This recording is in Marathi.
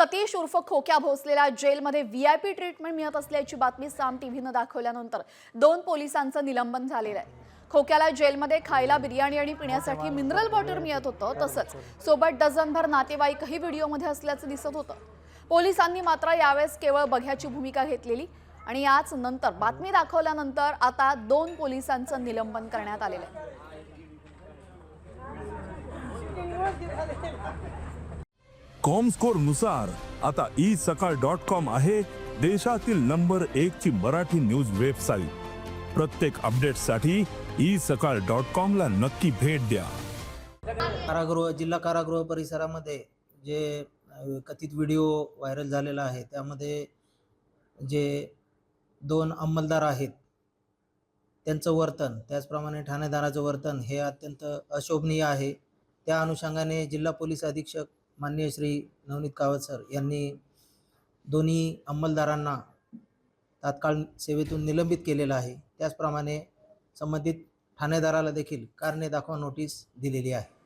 सतीश उर्फ खोक्या भोसलेला जेलमध्ये व्ही आय पी ट्रीटमेंट मिळत असल्याची बातमी साम टीव्हीनं दाखवल्यानंतर दोन पोलिसांचं निलंबन झालेलं आहे. खोक्याला जेलमध्ये खायला बिर्याणी आणि पिण्यासाठी मिनरल वॉटर मिळत होतं तसंच सोबत डझनभर नातेवाईकही व्हिडिओमध्ये असल्याचं दिसत होतं. पोलिसांनी मात्र यावेळेस केवळ बघ्याची भूमिका घेतलेली आणि याच नंतर बातमी दाखवल्यानंतर आता दोन पोलिसांचं निलंबन करण्यात आलेलं आहे. कॉमनुसार. आता ई सकाळ डॉट कॉम आहे देशातील नंबर एक ची मराठी न्यूज वेबसाईट. प्रत्येक अपडेटसाठी ई सकाळ डॉट कॉम ला नक्की भेट द्या. कारागृह जिल्हा कारागृह परिसरामध्ये जे कथित व्हिडिओ व्हायरल झालेला आहे त्यामध्ये जे दोन अंमलदार आहेत त्यांचं वर्तन त्याचप्रमाणे ठाणेदाराचं वर्तन हे अत्यंत अशोभनीय आहे. त्या अनुषंगाने जिल्हा पोलीस अधीक्षक माननीय श्री नवनीत कावत सर यांनी दोन्ही अंमलदारांना तात्काळ सेवेतून निलंबित केलेलं आहे. त्याचप्रमाणे संबंधित ठाणेदाराला देखील कारणे दाखवा नोटीस दिलेली आहे.